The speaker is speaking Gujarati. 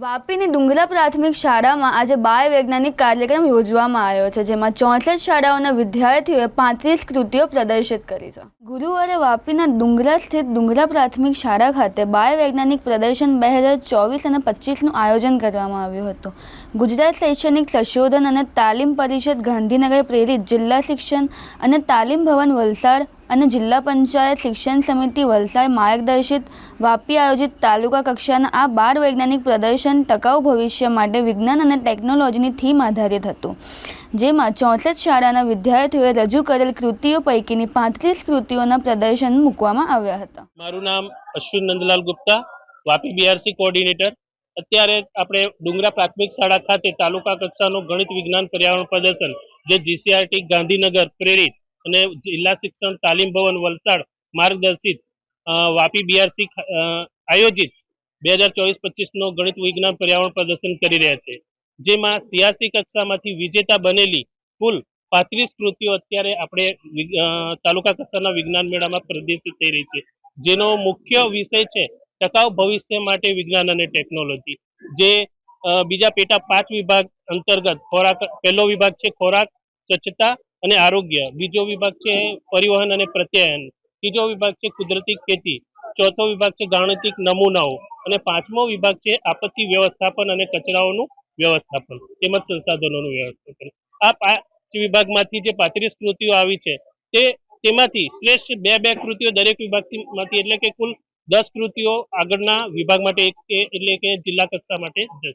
વાપીની ડુંગરા પ્રાથમિક શાળામાં આજે બાળ વૈજ્ઞાનિક કાર્યક્રમ યોજવામાં આવ્યો છે, જેમાં ચોસઠ શાળાઓના વિદ્યાર્થીઓએ પાંત્રીસ કૃતિઓ પ્રદર્શિત કરી છે. ગુરુવારે વાપીના ડુંગરા સ્થિત ડુંગરા પ્રાથમિક શાળા ખાતે બાળ વૈજ્ઞાનિક પ્રદર્શન બે હજાર ચોવીસ અને પચીસનું આયોજન કરવામાં આવ્યું હતું. ગુજરાત શૈક્ષણિક સંશોધન અને તાલીમ પરિષદ ગાંધીનગર પ્રેરિત જિલ્લા શિક્ષણ અને તાલીમ ભવન વલસાડ અને જિલ્લા પંચાયત શિક્ષણ સમિતિ વલસાડ માર્ગદર્શિત વાપી આયોજિત તાલુકા કક્ષાના આ બાળ વૈજ્ઞાનિક પ્રદર્શન ટકાઉ ભવિષ્ય માટે વિજ્ઞાન અને ટેકનોલોજીની થીમ આધારિત હતું. જેમાં ચોસઠ શાળાના વિદ્યાર્થીઓએ રજૂ કરેલ કૃતિઓ પૈકીની પાંત્રીસ કૃતિઓના પ્રદર્શન મૂકવામાં આવ્યા હતા. મારું નામ અશ્વિન નંદલાલ ગુપ્તા, વાપી બીઆરસી કોઓર્ડિનેટર. અત્યારે આપણે ડુંગરા પ્રાથમિક શાળા ખાતે તાલુકા કક્ષાનું ગણિત વિજ્ઞાન પર્યાવરણ પ્રદર્શન, જે જીસીઆરટી ગાંધીનગર પ્રેરિત અને જિલ્લા શિક્ષણ, તાલીમ ભવન, વલસાડ માર્ગદર્શિત વાપી બીઆરસી આયોજિત બે હજાર ચોવીસ પચીસનો ગણિત વિજ્ઞાન પર્યાવરણ પ્રદર્શન કરી રહ્યા છે. જેમાં સિયાસી કક્ષામાંથી વિજેતા બનેલી કુલ પાંત્રીસ કૃતિઓ અત્યારે આપણે તાલુકા કક્ષાના વિજ્ઞાન મેળામાં પ્રદર્શિત થઈ રહી છે. જેનો મુખ્ય વિષય છે ટકાઉ ભવિષ્ય માટે વિજ્ઞાન અને ટેકનોલોજી. જે બીજા પેટા પાંચ વિભાગ અંતર્ગત ખોરાક, પહેલો વિભાગ છે ખોરાક, સ્વચ્છતા અને આરોગ્ય. બીજો વિભાગ છે પરિવહન અને પ્રત્યાયન. ત્રીજો વિભાગ છે કુદરતી ખેતી. ચોથો વિભાગ છે ગાણિતિક નમૂનાઓ. અને પાંચમો વિભાગ છે આપત્તિ વ્યવસ્થાપન અને કચરાઓનું વ્યવસ્થાપન. તેમજ સંસાધનોનું વ્યવસ્થાપન. આ વિભાગમાંથી જે પાંત્રીસ કૃતિઓ આવી છે, તે તેમાંથી શ્રેષ્ઠ બે બે કૃતિઓ દરેક વિભાગમાંથી એટલે કે કુલ દસ કૃતિઓ આગળના વિભાગ માટે એક એટલે કે જિલ્લા કક્ષા માટે જશે